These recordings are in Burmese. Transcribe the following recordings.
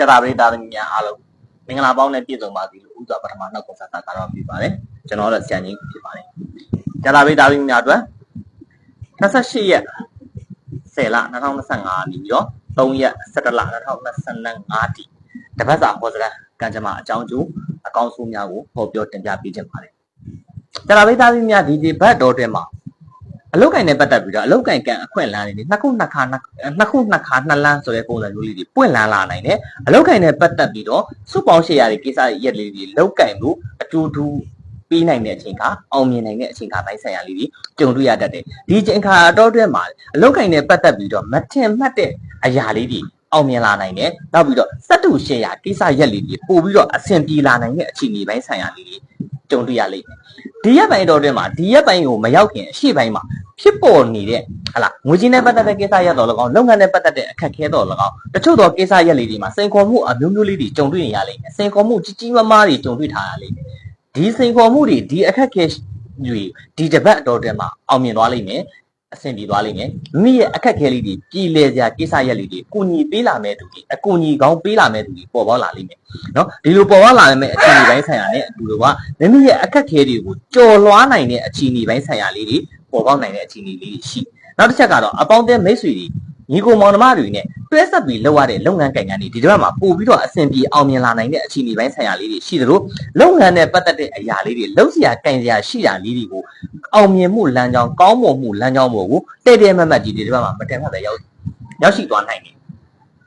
ကျတာပရိသတ်များအားလုံးမင်္ဂလာပေါင်းနဲ့ပြည့်စုံပါစေလို့ဥစွာပထမနောက်ကွန်ဆာတာကတော့ပြပါတယ်ကျွန်တော်တို့ဆရာကြီးဖြစ်ပါတယ်ကျတာပရိသတ်များအတွက်28ရက်10လ2025နေပြီးတော့3ရက်17လ2025တိတပတ်စာဟောစကားကံကြမ္မာအကြောင်းကျိုးအကောင်းဆုံးများကိုဟောပြောတင်ပြပေးခြင်းပါတယ်ကျတာပရိသတ်များဒီဒီဘတ်တော်တွင်မှာ အလုတ်ကင်နဲ့ပတ်သက်ပြီးတော့အလုတ်ကင်ကံအခွင့်အလန်းလေးတွေနှစ်ခုနှစ်ခါနှစ်ခုနှစ်ခါနှစ်လန်းဆိုတဲ့ပုံစံမျိုးလေးတွေပွင့်လန်းလာနိုင်တယ်အလုတ်ကင်နဲ့ပတ်သက်ပြီးတော့စုပေါင်းရှေ့ရတဲ့ကိစ္စရက်လေးတွေလောက်ကင်မှုအတူတူပြီးနိုင်တဲ့အချိန်ကအောင်မြင်နိုင်တဲ့အချိန်ကပိုင်းဆိုင်ရာလေးတွေကြုံတွေ့ရတတ်တယ်ဒီအချိန်ခါအတော့တွဲမှာအလုတ်ကင်နဲ့ပတ်သက်ပြီးတော့မထင်မှတ်တဲ့အရာလေးတွေအောင်မြင်လာနိုင်တယ်နောက်ပြီးတော့စက်တူရှေ့ရကိစ္စရက်လေးတွေပို့ပြီးတော့အဆင်ပြေလာနိုင်တဲ့အခြေအနေပိုင်းဆိုင်ရာလေးတွေ ကြုံတွေ့ရလိမ့်မယ်ဒီရက်ပိုင်းတော့တွဲမှာဒီရက်ပိုင်းကိုမရောက်ခင်အရှိပိုင်းမှာဖြစ်ပေါ်နေတဲ့ဟလာငွေချင်းနဲ့ပတ်သက်တဲ့ကိစ္စရက်တော်၎င်းလုပ်ငန်းနဲ့ပတ်သက်တဲ့အခက်အခဲတော်၎င်းတချို့သောကိစ္စရက်လေးတွေမှာစိန်ခေါ်မှုအမျိုးမျိုးလေးတွေကြုံတွေ့နေရလိမ့်မယ်စိန်ခေါ်မှုကြီးကြီးမားမားတွေကြုံတွေ့ထားရလိမ့်မယ်ဒီစိန်ခေါ်မှုတွေဒီအခက်အခဲတွေဒီတပတ်အတော်တွဲမှာအောင်မြင်သွားလိမ့်မယ် အဆင်ပြေသွားလိမ့်မယ်မိမိရဲ့အခက်အခဲလေးတွေပြည်လဲစရာကိစ္စရက်လေးတွေကုညီပေးလာမဲ့သူတွေအကူညီကောင်းပေးလာမဲ့သူတွေပေါ်ပေါက်လာလိမ့်မယ်နော်ဒီလိုပေါ်ပေါက်လာမဲ့အခြေအနေပိုင်းဆိုင်ရာနဲ့အတူတူကမိမိရဲ့အခက်အခဲတွေကိုကြော်လွှားနိုင်တဲ့အခြေအနေပိုင်းဆိုင်ရာလေးတွေပေါ်ပေါက်နိုင်တဲ့အခြေအနေလေးတွေရှိနောက်တစ်ချက်ကတော့အပေါင်းအသင်းမိတ်ဆွေတွေ ညီကိုမောင်နှမတွေနဲ့တွဲဆက်ပြီးလုပ်ရတဲ့လုပ်ငန်းကိန်းကနေဒီတစ်ပတ်မှာပို့ပြီးတော့အဆင်ပြေအောင်မြင်လာနိုင်တဲ့အခြေအနေပိုင်းဆိုင်ရာလေးတွေရှိသလိုလုပ်ငန်းနဲ့ပတ်သက်တဲ့အရာလေးတွေလုပ်စရာကင်စရာရှိတာလေးတွေကိုအောင်မြင်မှုလမ်းကြောင်းကောင်းမွန်မှုလမ်းကြောင်းပေါ်ကိုတဲ့တဲ့မတ်မတ်ကြီးဒီတစ်ပတ်မှာမတန်မှတ်ပဲရောက်ရောက်ရှိသွားနိုင်တယ်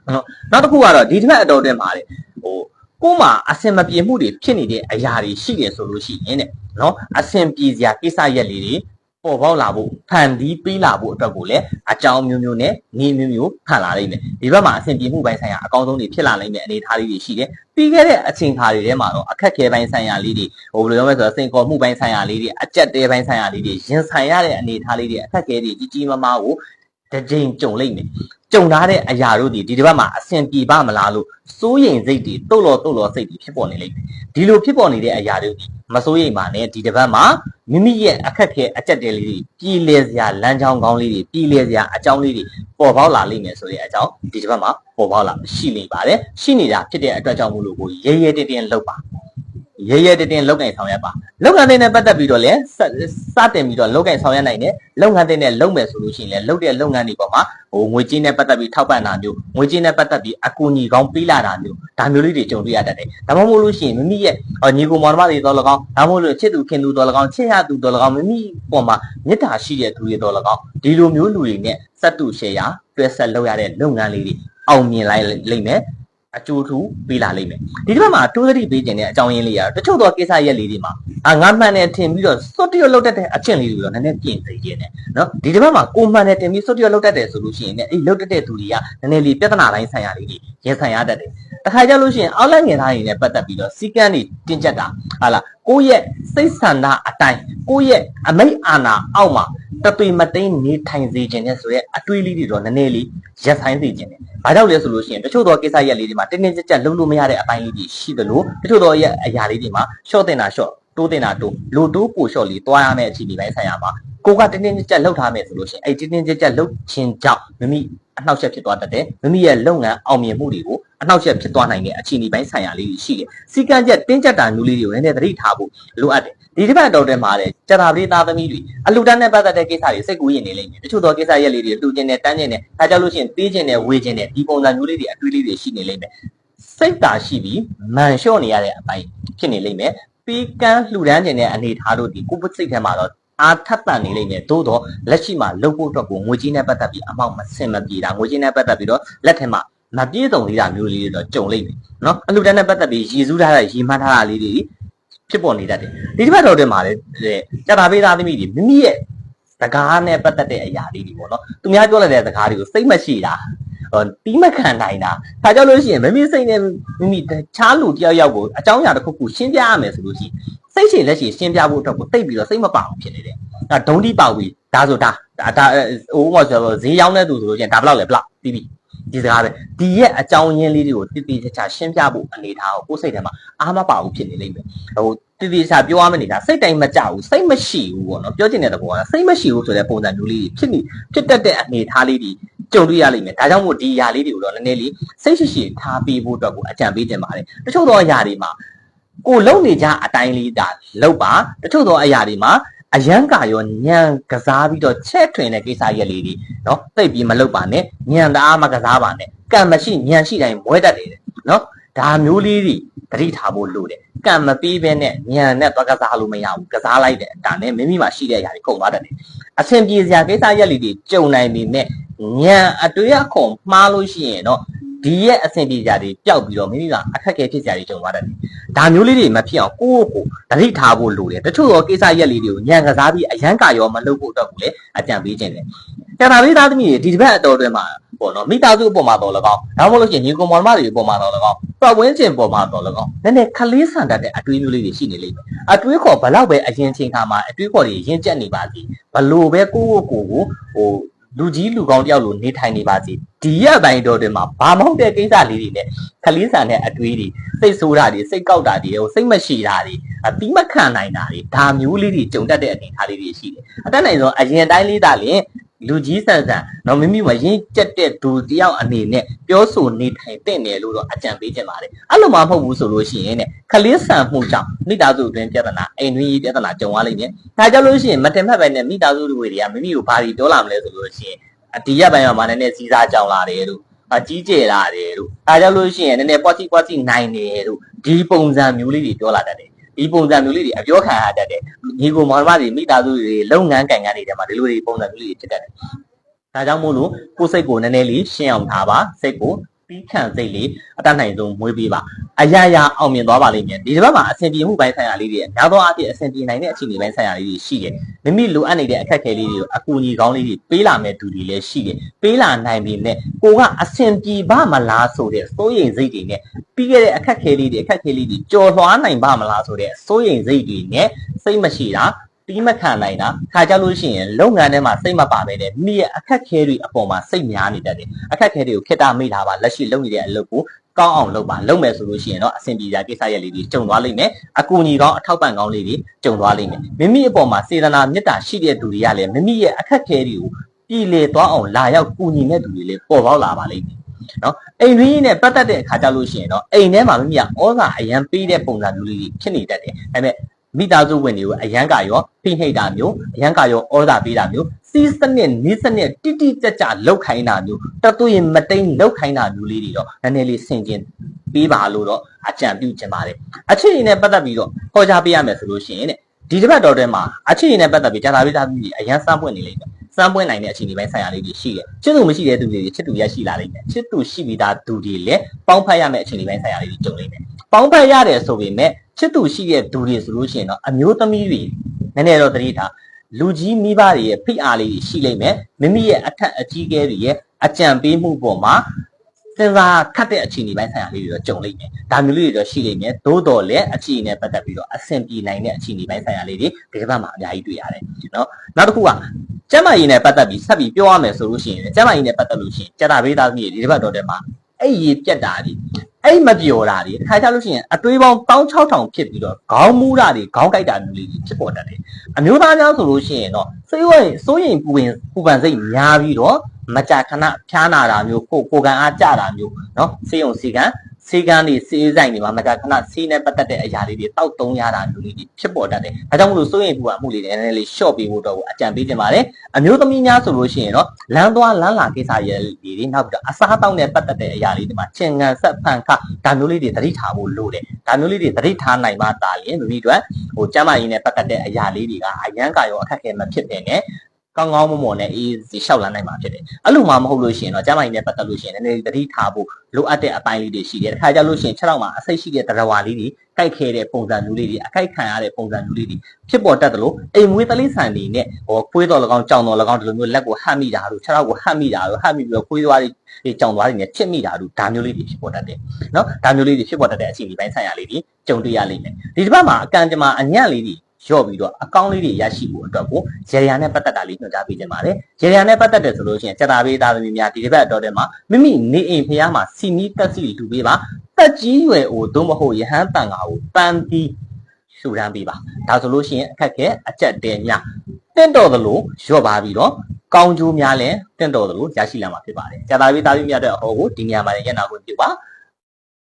နော်နောက်တစ်ခုကတော့ဒီတစ်ပတ်အတော်တွင်ပါလေဟိုကိုယ်မှာအဆင်မပြေမှုတွေဖြစ်နေတဲ့အရာတွေရှိတယ်ဆိုလို့ရှိရင်တဲ့နော်အဆင်ပြေစရာကိစ္စရက်လေးတွေ ပေါ်ပေါက်လာဖို့ဖန်တီးပေးလာဖို့အတွက်ကိုလည်းအကြောင်းမျိုးမျိုးနဲ့နေမျိုးမျိုးဖန်လာနိုင်တယ်ဒီဘက်မှာအဆင်ပြေမှုပိုင်းဆိုင်ရာအကောင်းဆုံးတွေဖြစ်လာနိုင်တဲ့အနေအထားလေးတွေရှိတယ်ပြီးခဲ့တဲ့အချိန်ခါတွေထဲမှာတော့အခက်ခဲပိုင်းဆိုင်ရာလေးတွေဟိုဘယ်လိုပြောမလဲဆိုတော့စိန်ခေါ်မှုပိုင်းဆိုင်ရာလေးတွေအကြက်တဲပိုင်းဆိုင်ရာလေးတွေရင်ဆိုင်ရတဲ့အနေအထားလေးတွေအခက်ခဲတွေကြီးကြီးမားမားကို တစ်ကြိမ်ကြုံလိုက်မယ်ကြုံထားတဲ့အရာတို့ဒီဒီတစ်ပတ်မှာအဆင်ပြေပါမလားလို့စိုးရိမ်စိတ်တွေတုတ်လော်တုတ်လော်စိတ်တွေဖြစ်ပေါ်နေလိမ့်မယ်ဒီလိုဖြစ်ပေါ်နေတဲ့အရာတို့ဒီမစိုးရိမ်ပါနဲ့ဒီတစ်ပတ်မှာမိမိရဲ့အခက်ခဲအကြက်တဲလေးတွေပြည်လဲစရာလမ်းကြောင်းကောင်းလေးတွေပြည်လဲစရာအကြောင်းလေးတွေပေါ်ပေါက်လာလိမ့်မယ်ဆိုတဲ့အကြောင်းဒီတစ်ပတ်မှာပေါ်ပေါက်လာရှိနေပါတယ်ရှိနေတာဖြစ်တဲ့အတွက်ကြောင့်မို့လို့ကိုရဲရဲတင်းတင်းလုပ်ပါ ရဲရဲတင်းတင်းလုပ်ကင်ဆောင်ရွက်ပါလုပ်ငန်းတွေနဲ့ပတ်သက်ပြီးတော့လည်းစစတင်ပြီးတော့လုပ်ကင်ဆောင်ရွက်နိုင်တယ်လုပ်ငန်းတွေနဲ့လုပ်မယ်ဆိုလို့ရှိရင်လည်းလုပ်တဲ့လုပ်ငန်းတွေပေါ်မှာဟိုငွေကြေးနဲ့ပတ်သက်ပြီးထောက်ပံ့တာမျိုးငွေကြေးနဲ့ပတ်သက်ပြီးအကူအညီကောင်းပေးလာတာမျိုးဒါမျိုးလေးတွေကြုံတွေ့ရတတ်တယ်ဒါမှမဟုတ်လို့ရှိရင်မိမိရဲ့ဟောညီကိုမောင်နှမတွေတော့လကောင်းဒါမှမဟုတ်လို့ချစ်သူခင်သူတော့လကောင်းချစ်ရသူတော့လကောင်းမိမိပေါ်မှာမေတ္တာရှိတဲ့သူတွေတော့လကောင်းဒီလိုမျိုးလူတွေနဲ့စက်တူရှယ်ယာတွဲဆက်လုပ်ရတဲ့လုပ်ငန်းလေးတွေအောင်မြင်လိုက်လိမ့်မယ် အကျိုးထူးပေးလာလိမ့်မယ်ဒီတစ်ပတ်မှာတိုးသတိပေးခြင်းတဲ့အကြောင်းရင်းလေးကတော့တချို့သောကိစ္စရက်လေးတွေမှာအာငါမှန်တယ်ထင်ပြီးတော့စွတ်တရလောက်တတ်တဲ့အချင်းလေးတွေတော့နည်းနည်းပြင်သိခြင်းနဲ့နော်ဒီတစ်ပတ်မှာကိုမှန်တယ်တင်ပြီးစွတ်တရလောက်တတ်တယ်ဆိုလို့ရှိရင်လည်းအဲ့လောက်တတ်တဲ့သူတွေကနည်းနည်းလေးပြဿနာတိုင်းဆိုင်ရာလေးတွေရင်ဆိုင်ရတတ်တယ်တခါကြလို့ရှိရင်အောက်လိုက်ငယ်သားတွေနဲ့ပတ်သက်ပြီးတော့စီကန်းတွေတင်ကျက်တာဟာလားကိုယ့်ရဲ့စိတ်ဆန္ဒအတိုင်းကိုယ့်ရဲ့အမိတ်အာဏာအောက်မှာတပေမသိမ်းနေထိုင်စေခြင်းနဲ့ဆိုရဲအတွေးလေးတွေတော့နည်းနည်းလေးရက်ဆိုင်စေခြင်းနဲ့ဘာကြောင့်လဲဆိုလို့ရှိရင်တချို့သောကိစ္စရက်လေးတွေမှာတင်းတင်းကြပ်ကြပ်လုံးလို့မရတဲ့အပိုင်းလေးတွေရှိသလိုတချို့သောရက်အရာလေးတွေမှာရှော့တင်တာရှော့တိုးတင်တာတိုးလိုတိုးပိုရှော့လေးတွားရမယ့်အခြေအနေပိုင်းဆိုင်ရာမှာ ကိုကတင်းတင်းကြပ်ကြပ်လှုပ်ထားမယ်ဆိုလို့ရှိရင်အဲ့တင်းတင်းကြပ်ကြပ်လှုပ်ခြင်းကြောင့်မိမိအနှောက်အယှက်ဖြစ်သွားတတ်တယ်မိမိရဲ့လုပ်ငန်းအောင်မြင်မှုတွေကိုအနှောက်အယှက်ဖြစ်သွားနိုင်တဲ့အခြေအနေပိုင်းဆိုင်ရာလေးတွေရှိတယ်စီကံချက်တင်းကျပ်တာမျိုးလေးတွေကိုလည်းသတိထားဖို့လိုအပ်တယ်ဒီတစ်ပတ်တော်ထဲမှာတဲ့ကြာတာပရိသားသမီးတွေအလူတန်းနဲ့ပတ်သက်တဲ့ကိစ္စတွေစိတ်ကူးရင်နေလိမ့်မယ်တချို့သောကိစ္စရက်လေးတွေလှူခြင်းနဲ့တန်းခြင်းနဲ့ဒါကြောင့်လို့ရှိရင်ပေးခြင်းနဲ့ဝေခြင်းနဲ့ဒီပုံစံမျိုးလေးတွေအတွေးလေးတွေရှိနေလိမ့်မယ်စိတ်သာရှိပြီးမန်လျှော့နေရတဲ့အပိုင်းဖြစ်နေလိမ့်မယ်ပေးကမ်းလှူဒန်းခြင်းနဲ့အနေထားတို့ဒီကိုယ်စိတ်ထဲမှာတော့ အားထပ်တန်နေလိမ့်မယ်သို့တော့လက်ရှိမှာလုပ်ဖို့အတွက်ကိုငွေကြေးနဲ့ပတ်သက်ပြီးအမောက်မဆင်မပြေတာငွေကြေးနဲ့ပတ်သက်ပြီးတော့လက်ထက်မှာမပြေစုံသေးတာမျိုးလေးတွေတော့ကြုံလိမ့်မယ်နော်အလူတန်းနဲ့ပတ်သက်ပြီးရည်စူးထားတဲ့ရည်မှန်းထားတာလေးတွေဖြစ်ပေါ်နေတတ်တယ်ဒီတစ်ပတ်တော်တွင်မှာလေကြာတာပေးသားသမီးတွေမိမိရဲ့စကားနဲ့ပတ်သက်တဲ့အရာလေးတွေပေါ့နော်သူများပြောလိုက်တဲ့စကားတွေကိုစိတ်မရှိတာဟော တီးမခံနိုင်တာဒါကြောင့်လို့ရှိရင်မမိစိတ်နဲ့မိမိတခြားလူတယောက်ယောက်ကိုအကြောင်းအရာတစ်ခုခုရှင်းပြရမယ်ဆိုလို့ရှိရင်စိတ်ရှိလက်ရှိရှင်းပြဖို့အတွက်ကိုတိတ်ပြီးတော့စိတ်မပအောင်ဖြစ်နေတယ်ဒါဒုံးတိပေါက်ပြီးဒါဆိုဒါဒါဒါဟိုဥပမာဆိုတော့ဈေးရောင်းတဲ့သူဆိုလို့ရှိရင်ဒါဘယ်လောက်လဲဘယ်လောက်ပြီးပြီ ဒီစကားပဲဒီရဲ့အကြောင်းရင်းလေးတွေကိုတိတိကျကျရှင်းပြဖို့အနေထားကိုကိုယ်စိတ်ထဲမှာအားမပါဘူးဖြစ်နေလိမ့်မယ်ဟိုတိတိကျကျပြောရမယ့်နေတာစိတ်တိုင်းမကြဘူးစိတ်မရှိဘူးပေါ့နော်ပြောချင်တဲ့သဘောကစိတ်မရှိဘူးဆိုတဲ့ပုံစံမျိုးလေးတွေဖြစ်နေဖြစ်တတ်တဲ့အနေထားလေးတွေကြုံတွေ့ရလိမ့်မယ်ဒါကြောင့်မို့ဒီຢာလေးတွေကိုတော့နည်းနည်းလေးစိတ်ရှိရှိထားပြီးဖို့အတွက်ကိုအကြံပေးတင်ပါတယ်တချို့သောຢာတွေမှာကိုလုံနေကြအတိုင်းလေးဒါလောက်ပါတချို့သောအရာတွေမှာ အယံကာရောညံကစားပြီးတော့ချက်ထွင်တဲ့ကိစ္စရက်လေးတွေနော်သိပ်ပြီးမလုပ်ပါနဲ့ညံသားမကစားပါနဲ့ကံမရှိညံရှိတိုင်းမွဲတတ်တယ်နော်ဒါမျိုးလေးတွေသတိထားဖို့လိုတယ်ကံမပြီးဘဲနဲ့ညံနဲ့သွားကစားလို့မရဘူးကစားလိုက်တယ်ဒါနဲ့မိမိမှာရှိတဲ့အရာတွေကုန်သွားတတ်တယ်အဆင်ပြေစရာကိစ္စရက်လေးတွေကြုံနိုင်ပေမဲ့ညံအတွေ့အခေါ်မှားလို့ရှိရင်တော့ ဒီရဲ့အဆင်ပြေစရာတွေပျောက်ပြီးတော့မိမိကအခက်အခဲဖြစ်စရာတွေကြုံသွားတတ်တယ်ဒါမျိုးလေးတွေမဖြစ်အောင်ကိုယ့်ကိုယ်ကိုသတိထားဖို့လိုတယ်တချို့သောကိစ္စရက်လေးတွေကိုညံကစားပြီးအယံကာရောမလုပ်ဖို့အတွက်ကိုလည်းအကြံပေးခြင်းတယ်ကျန်တာလေးသားသမီးတွေဒီတစ်ပတ်အတော်အတွင်းမှာပေါ့နော်မိသားစုအပေါ်မှာတော့၎င်းဒါမှမဟုတ်လို့ရှိရင်ညီကောင်မောင်မတွေအပေါ်မှာတော့၎င်းပတ်ဝန်းကျင်ပေါ်မှာတော့၎င်းနည်းနည်းခလေးဆန်တတ်တဲ့အတွေးမျိုးလေးတွေရှိနေလိမ့်မယ်အတွေးခေါ်ဘလောက်ပဲအရင်ချိန်ခါမှာအတွေးခေါ်တွေရင့်ကျက်နေပါစီဘလို့ပဲကိုယ့်ကိုယ်ကိုဟိုလူကြီးလူကောင်းတယောက်လိုနေထိုင်နေပါစီ ဒီရက်ပိုင်းတော်တွင်မှာဘာမဟုတ်တဲ့ကိစ္စလေးတွေနဲ့ခလေးဆန်တဲ့အတွေးတွေစိတ်ဆိုးတာတွေစိတ်ကောက်တာတွေဟိုစိတ်မရှိတာတွေအတိမခံနိုင်တာတွေဒါမျိုးလေးတွေကြုံတတ်တဲ့အနေအထားလေးတွေရှိတယ်အတက်နိုင်ဆုံးအရင်တိုင်းလေးသာလျှင်လူကြီးဆန်ဆန်တော့မိမိမရင်ကျက်တဲ့ဒူတယောက်အနေနဲ့ပြောဆိုနေထိုင်တဲ့နယ်လို့တော့အကြံပေးခြင်းပါတယ်အဲ့လိုမှမဟုတ်ဘူးဆိုလို့ရှိရင်တဲ့ခလေးဆန်မှုကြောင့်မိသားစုအတွင်းပြဿနာအိမ်တွင်းပြဿနာကြုံရလိမ့်မယ်ဒါကြောင့်လို့ရှိရင်မတင်ဖက်ပဲနဲ့မိသားစုတွေကမိမိကိုဘာတွေပြောလာမလဲဆိုလို့ရှိရင်အ ဒီရက်ပိုင်းမှာနည်းနည်းစီးစားကြောင်လာတယ်လို့အကြီးကျယ်လာတယ်လို့ဒါကြောင့်လို့ရှိရင်နည်းနည်းပွားစီပွားစီနိုင်တယ်လို့ဒီပုံစံမျိုးလေးတွေပြောလာတတ်တယ်ဒီပုံစံမျိုးလေးတွေအပြောခံရတတ်တယ်ညီကိုမောင်နှမတွေမိသားစုတွေလုပ်ငန်းကံကန်းတွေထဲမှာဒီလိုတွေပုံစံမျိုးလေးတွေဖြစ်တတ်တယ်ဒါကြောင့်မို့လို့ကိုယ်စိတ်ကိုနည်းနည်းလေးရှင်းအောင်ထားပါစိတ်ကို ပြီးခံစိတ်လေးအတတ်နိုင်ဆုံးမွေးပေးပါအရာရာအောင်မြင်သွားပါလိမ့်မယ်ဒီတစ်ပတ်မှာအဆင်ပြေမှုပိုင်းဆိုင်ရာလေးတွေများသောအားဖြင့်အဆင်ပြေနိုင်တဲ့အခြေအနေပိုင်းဆိုင်ရာလေးတွေရှိတယ်မိမိလိုအပ်နေတဲ့အခက်အခဲလေးတွေကိုအကူအညီကောင်းလေးတွေပေးလာမဲ့သူတွေလည်းရှိတယ်ပေးလာနိုင်ပြီနဲ့ကိုကအဆင်ပြေပါမလားဆိုတဲ့စိုးရိမ်စိတ်တွေနဲ့ပြီးခဲ့တဲ့အခက်အခဲလေးတွေအခက်အခဲလေးတွေကြော်လွှားနိုင်ပါမလားဆိုတဲ့စိုးရိမ်စိတ်တွေနဲ့စိတ်မရှိတာ တီးမခံနိုင်တာခါကြလို့ရှိရင်လုပ်ငန်းထဲမှာစိတ်မပါပဲနဲ့မိရဲ့အခက်အခဲတွေအပေါ်မှာစိတ်များနေတတ်တယ်အခက်အခဲတွေကိုခေတ္တမိထားပါလက်ရှိလုပ်နေတဲ့အလုပ်ကိုကောင်းအောင်လုပ်ပါလုပ်မယ်ဆိုလို့ရှိရင်တော့အဆင်ပြေကြကိစ္စရက်လေးတွေကြုံသွားလိမ့်မယ်အကူအညီကောင်းအထောက်ပံ့ကောင်းလေးတွေကြုံသွားလိမ့်မယ်မိမိအပေါ်မှာစေတနာမေတ္တာရှိတဲ့သူတွေကလည်းမိမိရဲ့အခက်အခဲတွေကိုပြည်လေသွားအောင်လာရောက်ကူညီတဲ့သူတွေလည်းပေါ်ပေါက်လာပါလိမ့်မယ်နော်အိမ်ရင်းနဲ့ပတ်သက်တဲ့အခါကြလို့ရှိရင်တော့အိမ်ထဲမှာမိမိကဩဇာအရန်ပေးတဲ့ပုံစံမျိုးလေးတွေဖြစ်နေတတ်တယ်ဒါပေမဲ့ မိသားစုဝင်တွေကိုအရန်ကရောဖိနှိပ်တာမျိုးအရန်ကရောဩဇာပေးတာမျိုးစီးစနစ်နီးစနစ်တိတိကျကျလောက်ခိုင်းတာမျိုးတသွရင်မတိန်လောက်ခိုင်းတာမျိုးလေးတွေတော့နည်းနည်းလေးဆင်ကျင်ပေးပါလို့တော့အကြံပြုချင်ပါတယ်အခြေအနေနဲ့ပတ်သက်ပြီးတော့ဟောကြားပေးရမယ်ဆိုလို့ရှိရင်တဲ့ဒီတစ်ပတ်တော်ထဲမှာအခြေအနေနဲ့ပတ်သက်ပြီးဂျာတာပိသားပြည်အရန်စမ်းပွင့်နေလိမ့်မယ် စမ်းပွင့်နိုင်တဲ့အခြေအနေပိုင်းဆိုင်ရာလေးတွေရှိတယ်ချစ်သူမရှိတဲ့သူတွေချစ်သူရရှိလာလိမ့်မယ်ချစ်သူရှိပြီးသားသူတွေလည်းပေါင်းဖက်ရမယ့်အခြေအနေပိုင်းဆိုင်ရာလေးတွေကြုံလိမ့်မယ်ပေါင်းဖက်ရတယ်ဆိုပေမဲ့ချစ်သူရှိတဲ့သူတွေဆိုလို့ရှိရင်တော့အမျိုးသမီးတွေနည်းနည်းတော့သတိထားလူကြီးမိဘတွေရဲ့ဖိအားလေးတွေရှိလိမ့်မယ်မိမိရဲ့အထက်အကြီးကဲတွေရဲ့အကြံပေးမှုပေါ်မှာ စဉ်းစားခတ်တဲ့အခြေအနေပိုင်းဆိုင်ရာလေးတွေတော့ကြုံလိမ့်မယ်ဒါမျိုးလေးတွေတော့ရှိလိမ့်မယ်သို့တော်လည်းအခြေအနေနဲ့ပတ်သက်ပြီးတော့အဆင်ပြေနိုင်တဲ့အခြေအနေပိုင်းဆိုင်ရာလေးတွေဒီကနေ့မှာအများကြီးတွေ့ရတယ်နော်နောက်တစ်ခုကကျမ်းမာရေးနဲ့ပတ်သက်ပြီးဆက်ပြီးပြောရမယ်ဆိုလို့ရှိရင်ကျမ်းမာရေးနဲ့ပတ်သက်လို့ရှိရင်ကြတာဘေးသားကြီးဒီတစ်ပတ်တော်ထဲမှာအဲ့ရေပြက်တာဒီအဲ့မပြောတာဒီတစ်ခါကျလို့ရှိရင်အတွေးပေါင်း16000ဖြစ်ပြီးတော့ခေါင်းမူးတာတွေခေါင်းကိုက်တာမျိုးလေးတွေဖြစ်ပေါ်တတ်တယ်အမျိုးသားများဆိုလို့ရှိရင်တော့စိတ်ဝင်စိုးရင်ပူပင်ပူပန်စိတ်များပြီးတော့ မကြာခဏဖျားနာတာမျိုးကိုကိုကန်အားကြတာမျိုးเนาะစေယုံစီကန်စေကန်းတွေစေးဆိုင်တွေမှာမကြာခဏစေးနဲ့ပတ်သက်တဲ့အရာလေးတွေတောက်တုံးရတာမျိုးလေးတွေဖြစ်ပေါ်တတ်တယ်။ဒါကြောင့်မလို့စိုးရင်ပူအမှုလေးတွေနည်းနည်းလေး short ပေးဖို့တော့အကြံပေးတင်ပါတယ်။အမျိုးသမီးများဆိုလို့ရှိရင်တော့လမ်းသွားလမ်းလာကိစ္စရဲ့လေးတွေနောက်ပြီးတော့အစားတောက်နဲ့ပတ်သက်တဲ့အရာလေးတွေမှာချင်ငံဆက်ဖန်ခဒါမျိုးလေးတွေသတိထားဖို့လိုတယ်။ဒါမျိုးလေးတွေသတိထားနိုင်မှသာလျှင်မိမိတို့ဟိုကျမ်းမာရေးနဲ့ပတ်သက်တဲ့အရာလေးတွေကအရန်ကရောအခက်အခဲမဖြစ်တဲ့နဲ့ ကောင်းကောင်းမွန်မွန်နဲ့အေးစီလျှောက်လန်းနိုင်မှာဖြစ်တယ်။အဲ့လိုမှမဟုတ်လို့ရှိရင်တော့ကျမ်းမာရေးနဲ့ပတ်သက်လို့ရှိရင်လည်းနည်းနည်းသတိထားဖို့လိုအပ်တဲ့အပိုင်းလေးတွေရှိတယ်။တစ်ခါကြလို့ရှိရင်ခြေထောက်မှာအဆိပ်ရှိတဲ့တရားဝါလေးတွေကြိုက်ခဲတဲ့ပုံစံမျိုးလေးတွေအခိုက်ခံရတဲ့ပုံစံမျိုးလေးတွေဖြစ်ပေါ်တတ်တယ်လို့အိမ်မွေးတလိဆန်တွေနဲ့ဟောခွေးတော်၎င်းကြောင်တော်၎င်းဒီလိုမျိုးလက်ကိုဟတ်မိတာတို့ခြေထောက်ကိုဟတ်မိတာတို့ဟတ်မိပြီးတော့ခွေးသွားတွေကြောင်သွားတွေနဲ့ချစ်မိတာတို့ဒါမျိုးလေးတွေဖြစ်ပေါ်တတ်တယ်။နော်ဒါမျိုးလေးတွေဖြစ်ပေါ်တတ်တဲ့အခြေအနေပိုင်းဆိုင်ရာလေးတွေကြုံတွေ့ရလိမ့်မယ်။ဒီတစ်ပတ်မှာအကံကြမ္မာအညံ့လေးတွေ ရော့ပြီးတော့အကောင့်လေးတွေရရှိဖို့အတွက်ကိုရေရီယာနဲ့ပတ်သက်တာလေးညွှန်ကြားပေးခြင်းပါတယ်ရေရီယာနဲ့ပတ်သက်တယ်ဆိုလို့ရှိရင်စက်တာပေးသားသမီးများဒီတစ်ပတ်အတော်တည်းမှာမိမိနေအိမ်ဖျားမှာစီနီးတက်စီလူပေးပါတက်ကြီးရွယ်ကိုသို့မဟုတ်ယဟန်တန်ဃာကိုပန်းပြီးရှူရမ်းပေးပါဒါဆိုလို့ရှိရင်အခက်ခဲအကြက်တဲများတင့်တော်သလိုရော့ပါပြီးတော့ကောင်းကျိုးများလည်းတင့်တော်သလိုရရှိလာမှာဖြစ်ပါတယ်စက်တာပေးသားသမီးများအတွက်အဟောကိုဒီနေရာမှာရက်နာခွင့်ပြုပါ